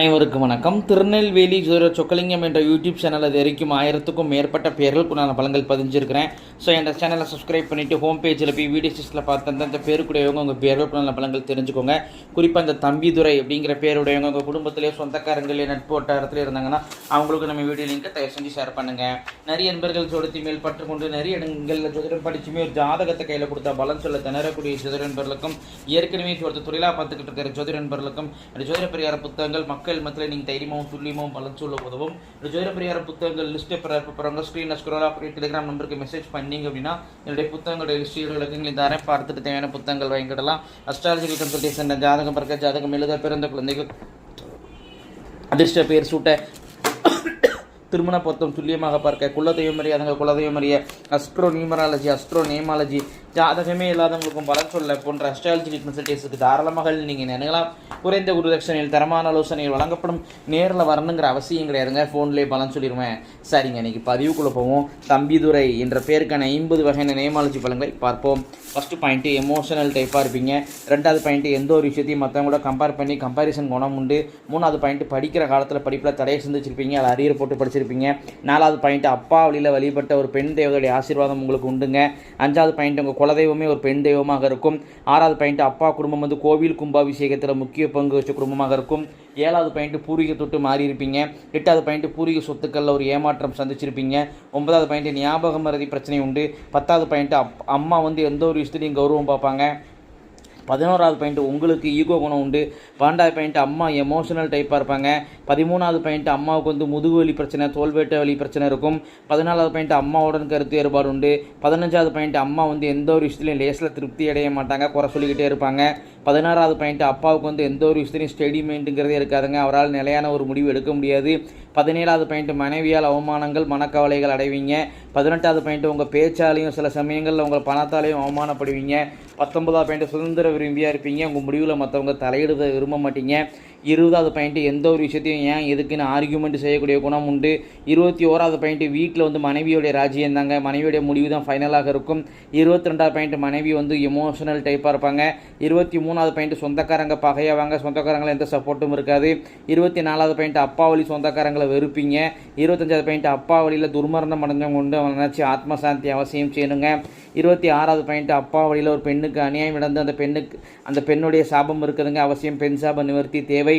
அனைவருக்கும் வணக்கம். திருநெல்வேலி ஜோர சொக்கலிங்கம் என்ற யூடியூப் சேனல் அது வரைக்கும் ஆயிரத்துக்கும் மேற்பட்ட பேர்களுக்கு நான் பலங்கள் பதிஞ்சிருக்கிறேன். ஸோ இந்த சேனலை சப்ஸ்கிரைப் பண்ணிவிட்டு ஹோம் பேஜில் போய் வீடியோ சிஸ்டில் பார்த்து அந்த பேருக்குடையவங்க உங்கள் பேர்களுக்கு நல்ல பலங்கள் தெரிஞ்சுக்கோங்க. குறிப்பாக அந்த தம்பிதுரை அப்படிங்கிற பேருடையவங்க உங்கள் குடும்பத்திலே சொந்தக்காரங்களே நட்பு வட்டாரத்தில் இருந்தாங்கன்னா அவங்களுக்கு நம்ம வீடியோ லிங்கை தயவு செஞ்சு ஷேர் பண்ணுங்கள் நிறைய நண்பர்கள் ஜோடத்தி மேல் பற்று கொண்டு நிறைய இடங்களில் ஜோதிடம் படிச்சுமே ஒரு ஜாதகத்தை கையில் கொடுத்தா பலன் சொல்ல திணறக்கூடிய ஜோதிட நண்பர்களுக்கும் ஏற்கனவே ஒருத்தர் தொழிலாக பார்த்துக்கிட்டு இருக்கிற ஜோதிட நண்பர்களுக்கும் இந்த ஜோதிட புத்தகங்கள் மக்கள் மக்கள் மத்தியில் நீங்கள் தைரியமாகவும் துல்லியமாகவும் பலன் சொல்ல உதவும். இந்த ஜோதிட பரிகார புத்தகங்கள் லிஸ்ட்டை போகிறவங்க ஸ்க்ரீனில் ஸ்க்ரோல் அப்படி டெலிகிராம் நம்பருக்கு மெசேஜ் பண்ணீங்க அப்படின்னா என்னுடைய புத்தகங்களுடைய லிஸ்ட்டு விளக்கங்களை தரேன் பார்த்துட்டு தேவையான புத்தகங்கள் வாங்கிக்கிடலாம் அஸ்ட்ராலஜிக்கல் கன்சல்டேஷன் ஜாதகம் பிறக்க ஜாதகம் எழுத பிறந்த குழந்தைகள் அதிர்ஷ்ட பேர் சூட்ட திருமண பொருத்தம் துல்லியமாக பார்க்க குலதெய்வம் அறியாதவங்க குலதெய்வம் அறிய அஸ்ட்ரோ நியூமராலஜி அஸ்ட்ரோ நேமாலஜி ஜாதகமே இல்லாதவங்களுக்கும் பலன் சொல்ல போன்ற அஸ்ட்ராலஜி கன்சல்டேஷனுக்கு தாராளமாக நீங்கள் நினைக்கலாம் குறைந்த குருதட்சணையில் தரமான ஆலோசனைகள் வழங்கப்படும். நேரில் வரணுங்கிற அவசியம் கிடையாதுங்க. ஃபோன்லேயே பலன் சொல்லிடுவேன் சரிங்க இன்னைக்கு பதிவுக்குள்ளே போவோம். தம்பிதுரை என்ற பேருக்கான ஐம்பது வகையான நேமாலஜி பலன்களை பார்ப்போம். ஃபஸ்ட்டு பாயிண்ட்டு எமோஷனல் டைப்பாக இருப்பீங்க. ரெண்டாவது பாயிண்ட்டு எந்த ஒரு விஷயத்தையும் மற்றவங்களோட கம்பேர் பண்ணி கம்பாரிசன் குணம் உண்டு. மூணாவது பாயிண்ட்டு படிக்கிற காலத்தில் படிப்பில் தடையை சிந்திச்சிருப்பீங்க. அதில் அரியர் போட்டு படிச்சிருப்பீங்க. நாலாவது பாயிண்ட்டு அப்பா வழியில் வழிபட்ட ஒரு பெண் தேவதையுடைய ஆசீர்வாதம் உங்களுக்கு உண்டுங்க. அஞ்சாவது பாயிண்ட் உங்கள் குலதெய்வமே ஒரு பெண் தெய்வமாக இருக்கும். ஆறாவது பாயிண்ட் அப்பா குடும்பம் வந்து கோவில் கும்பாபிஷேகத்தில் முக்கிய பங்கு வச்ச குடும்பமாக இருக்கும். ஏழாவது பாயிண்ட் பூர்வீக தொட்டு மாறி இருப்பீங்க எட்டாவது பாயிண்ட் பூர்வீக சொத்துக்களில் ஒரு ஏமாற்றம் சந்திச்சிருப்பீங்க. ஒன்பதாவது பாயிண்ட் ஞாபகம் மறதி பிரச்சனை உண்டு. பத்தாவது பாயிண்ட் அப் அம்மா வந்து எந்த ஒரு விஷயத்துலையும் கௌரவம் பார்ப்பாங்க. பதினோராவது பாயிண்ட் உங்களுக்கு ஈகோ குணம் உண்டு. பன்னெண்டாவது பாயிண்ட் அம்மா எமோஷனல் டைப்பாக இருப்பாங்க. பதிமூணாவது பாயிண்ட் அம்மாவுக்கு வந்து முதுகு வலி பிரச்சனை தோல்வேட்ட வலி பிரச்சனை இருக்கும். பதினாலாவது பாயிண்ட் அம்மாவுடன் கருத்து வேறுபாடு உண்டு. பதினஞ்சாவது பாயிண்ட் அம்மா வந்து எந்த ஒரு விஷயத்துலையும் லேஸில் திருப்தி அடைய மாட்டாங்க குறை சொல்லிக்கிட்டே இருப்பாங்க. பதினாறாவது பாயிண்ட் அப்பாவுக்கு வந்து எந்த ஒரு விஷயத்துலையும் ஸ்டெடிமெண்ட்டுங்கிறதே இருக்காதுங்க. அவரால் நிலையான ஒரு முடிவு எடுக்க முடியாது. பதினேழாவது பாயிண்ட் மனைவியால் அவமானங்கள் மனக்கவலைகள் அடைவீங்க. பதினெட்டாவது பாயிண்ட் உங்கள் பேச்சாலையும் சில சமயங்களில் உங்கள் பணத்தாலையும் அவமானப்படுவீங்க. பத்தொன்பதாவது பாயிண்ட் சுதந்திர விரும்பியாக இருப்பீங்க. உங்கள் முடிவில் மற்றவங்க தலையிடுத விரும்ப மாட்டீங்க. இருபதாவது பாயிண்ட்டு எந்த ஒரு விஷயத்தையும் ஏன் எதுக்குன்னு ஆர்கியூமெண்ட் செய்யக்கூடிய குணம் உண்டு. இருபத்தி ஓராவது பாயிண்ட்டு வீட்டில் வந்து மனைவியோடைய ராஜ்யம் தாங்க. மனைவியோடைய முடிவு தான் ஃபைனலாக இருக்கும். இருபத்தி ரெண்டாவது பாயிண்ட் மனைவி வந்து எமோஷனல் டைப்பாக இருப்பாங்க. இருபத்தி மூணாவது பாயிண்ட் சொந்தக்காரங்க பகையாவாங்க சொந்தக்காரங்களை எந்த சப்போர்ட்டும் இருக்காது. இருபத்தி நாலாவது பாயிண்ட் அப்பா வழி சொந்தக்காரங்களை வெறுப்பீங்க. இருபத்தஞ்சாவது பாயிண்ட் அப்பா வழியில் துர்மரணம் அடைஞ்சவங்க உண்டு. அவங்க நினச்சி ஆத்மசாந்தி அவசியம் செய்யணுங்க. இருபத்தி ஆறாவது பாயிண்ட் அப்பா வழியில் ஒரு பெண்ணுக்கு அநியாயம் நடந்து அந்த பெண்ணுக்கு அந்த பெண்ணுடைய சாபம் இருக்குதுங்க. அவசியம் பெண் சாபம் நிவர்த்தி தேவை.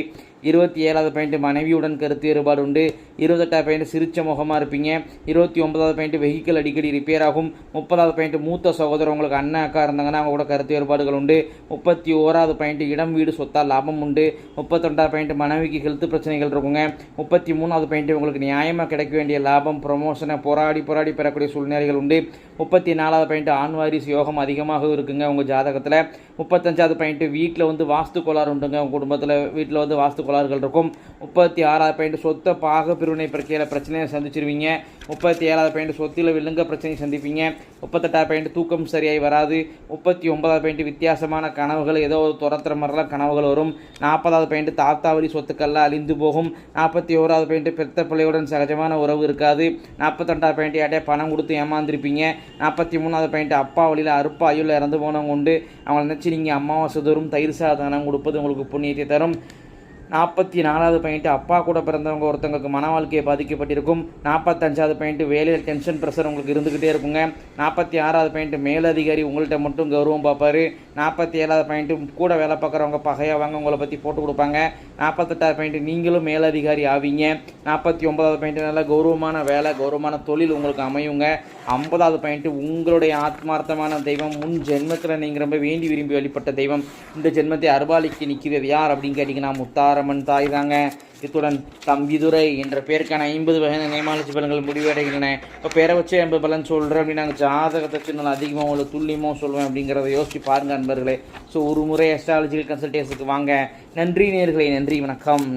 இருபத்தி ஏழாவது பாயிண்ட் மனைவியுடன் கருத்து வேறுபாடு உண்டு இருபத்தெட்டாவது பாயிண்ட் சிரிச்ச முகமாக இருப்பீங்க. இருபத்தி ஒன்பதாவது பாயிண்ட் வெஹிக்கிள் அடிக்கடி ரிப்பேர் ஆகும். முப்பதாவது பாயிண்ட் மூத்த சகோதரர் உங்களுக்கு அண்ணன் அக்கா இருந்தாங்கன்னா அவங்க கூட கருத்து வேறுபாடுகள் உண்டு. முப்பத்தி ஓராவது பாயிண்ட் இடம் வீடு சொத்தால் லாபம் உண்டு. முப்பத்தொண்டாவது பாயிண்ட் மனைவிக்கு ஹெல்த் பிரச்சனைகள் இருக்குங்க. முப்பத்தி மூணாவது பாயிண்ட் உங்களுக்கு நியாயமாக கிடைக்க வேண்டிய லாபம் ப்ரொமோஷனை போராடி போராடி பெறக்கூடிய சூழ்நிலைகள் உண்டு. முப்பத்தி நாலாவது பாயிண்ட் ஆண்வாரிசு யோகம் அதிகமாக இருக்குங்க உங்கள் ஜாதகத்தில். முப்பத்தஞ்சாவது பாயிண்ட் வீட்டில் வந்து வாஸ்து கோளாறு உண்டுங்க. உங்கள் குடும்பத்தில் வீட்டில் வந்து வாஸ்து கோளாறுகள் இருக்கும். முப்பத்தி ஆறாவது பாயிண்ட் சொத்தை பாக பிரிவினை பிரச்சனையில் பிரச்சனையை சந்திச்சிருவீங்க. முப்பத்தி ஏழாவது பாயிண்ட் சொத்தில் விழுங்க பிரச்சனையை சந்திப்பீங்க. முப்பத்தெட்டாவது பாயிண்ட் தூக்கம் சரியாகி வராது. முப்பத்தி ஒன்பதாவது பாயிண்ட் வித்தியாசமான கனவுகள் ஏதோ ஒரு துரத்துற மாதிரிலாம் கனவுகள் வரும். நாற்பதாவது பாயிண்ட் தாத்தாவளி சொத்துக்கள்லாம் அழிந்து போகும். நாற்பத்தி ஓராவது பாயிண்ட் பெத்த பிள்ளையுடன் சகஜமான உறவு இருக்காது. நாற்பத்தெண்டாவது பாயிண்ட் யார்ட்டையா பணம் கொடுத்து ஏமாந்துருப்பீங்க. நாற்பத்தி மூணாவது பாயிண்ட் அப்பா வழியில் அறுப்பா ஐயில் இறந்து போனவங்க உண்டு. அவங்கள நினச்சி நீங்கள் அமாவாசை தோறும் தயிர் சாதனம் கொடுப்பது உங்களுக்கு புண்ணியத்தை தரும். நாற்பத்தி நாலாவது பாயிண்ட்டு அப்பா கூட பிறந்தவங்க ஒருத்தவங்களுக்கு மன வாழ்க்கையை பாதிக்கப்பட்டிருக்கும். நாற்பத்தஞ்சாவது பாயிண்ட் வேலையில் டென்ஷன் ப்ரெஷர் உங்களுக்கு இருந்துக்கிட்டே இருக்குங்க. நாற்பத்தி ஆறாவது பாயிண்ட் மேலதிகாரி உங்கள்கிட்ட மட்டும் கௌரவம் பார்ப்பார். நாற்பத்தி ஏழாவது பாயிண்ட்டு கூட வேலை பார்க்குறவங்க பகையாவாங்க உங்களை பற்றி போட்டு கொடுப்பாங்க. நாற்பத்தெட்டாவது பாயிண்ட் நீங்களும் மேலதிகாரி ஆவீங்க. நாற்பத்தி ஒன்பதாவது பாயிண்ட் நல்ல கௌரவமான வேலை கௌரவமான தொழில் உங்களுக்கு அமையுங்க. ஐம்பதாவது பாயிண்ட்டு உங்களுடைய ஆத்மார்த்தமான தெய்வம். முன் ஜென்மத்தில் நீங்கள் ரொம்ப வேண்டி விரும்பி வழிபட்ட தெய்வம். இந்த ஜென்மத்தை அருபாலிக்கு நிற்கிறது யார் அப்படின்னு கேட்டிங்கன்னா முத்தாரம்மன் தாய் தாங்க. இத்துடன் தம்பிதுரை என்ற பேருக்கான ஐம்பது வகையான நேமாலஜி பலன்கள் முடிவடைகின்றன. இப்போ பேரை வச்சு ஐம்பது பலன் சொல்கிறேன் அப்படின்னு நாங்கள் ஜாதகத்தை சின்ன அதிகமாக உள்ள துல்லியமாக சொல்லுவேன் அப்படிங்கிறத யோசிச்சு பாருங்கள் நண்பர்களே. ஸோ ஒரு முறை அஸ்ட்ராலஜிக்கல் கன்சல்டேஷனுக்கு வாங்க. நன்றி நேர்களே நன்றி வணக்கம்.